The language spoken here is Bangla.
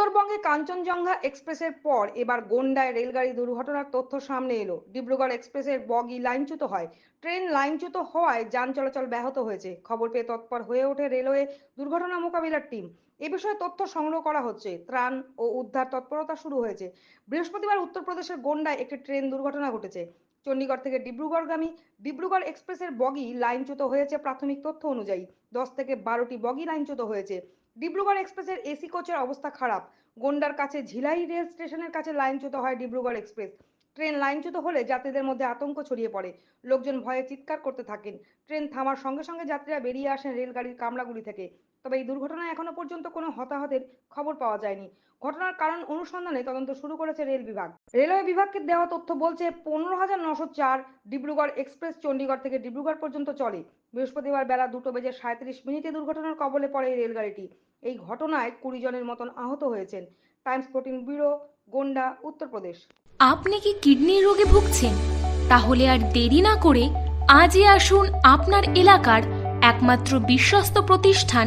উত্তরবঙ্গে কাঞ্চনজঙ্ঘা এক্সপ্রেসের পর এবার গোন্ডায় রেলগাড়ি দুর্ঘটনার তথ্য সামনে এলো। ডিব্রুগড় এক্সপ্রেসের বগি লাইনচ্যুত হয়। ট্রেন লাইনচ্যুত হওয়ায় যান চলাচল ব্যাহত হয়েছে। খবর পেয়ে তৎপর হয়ে ওঠে রেলওয়ে দুর্ঘটনা মোকাবিলার টিম। এ বিষয়ে তথ্য সংগ্রহ করা হচ্ছে। ত্রাণ ও উদ্ধার তৎপরতা শুরু হয়েছে। বৃহস্পতিবার উত্তরপ্রদেশের গোন্ডায় একটি ট্রেন দুর্ঘটনা ঘটেছে। চণ্ডীগড় থেকে ডিব্রুগড়গামী ডিব্রুগড় এক্সপ্রেসের বগি লাইনচ্যুত হয়েছে প্রাথমিক তথ্য অনুযায়ী। দশ থেকে বারোটি বগি লাইনচ্যুত হয়েছে। ডিব্রুগড় এক্সপ্রেসের এসি কোচের অবস্থা খারাপ। গোন্ডার কাছে ঝিলাই রেল স্টেশনের কাছে লাইনচ্যুত হয় ডিব্রুগড় এক্সপ্রেস। ট্রেন লাইনচ্যুত হলে যাত্রীদের মধ্যে আতঙ্ক ছড়িয়ে পড়ে। লোকজন ভয়ে চিৎকার করতে থাকেন। ট্রেন থামার সঙ্গে সঙ্গে যাত্রীরা বেরিয়ে আসেন রেলগাড়ির কামরাগুলি থেকে। তবে এই দুর্ঘটনায় এখনও পর্যন্ত কোনো হতাহতের খবর পাওয়া যায়নি। ঘটনার কারণ অনুসন্ধানে তদন্ত শুরু করেছে রেল বিভাগ। রেলওয়ে বিভাগকে দেওয়া তথ্য বলছে, পনেরো হাজার নশো চার ডিব্রুগড় এক্সপ্রেস চণ্ডীগড় থেকে ডিব্রুগড় পর্যন্ত চলে। বৃহস্পতিবার বেলা দুটো বেজে সাঁত্রিশ মিনিটে দুর্ঘটনার কবলে পড়ে এই রেলগাড়িটি। এই ঘটনায় কুড়ি জনের মতন আহত হয়েছেন। Times fourteen bureau, Gonda, Uttar Pradesh. আপনি কি কিডনির রোগে ভুগছেন? তাহলে আর দেরি না করে আজই আসুন আপনার এলাকার একমাত্র বিশ্বস্ত প্রতিষ্ঠান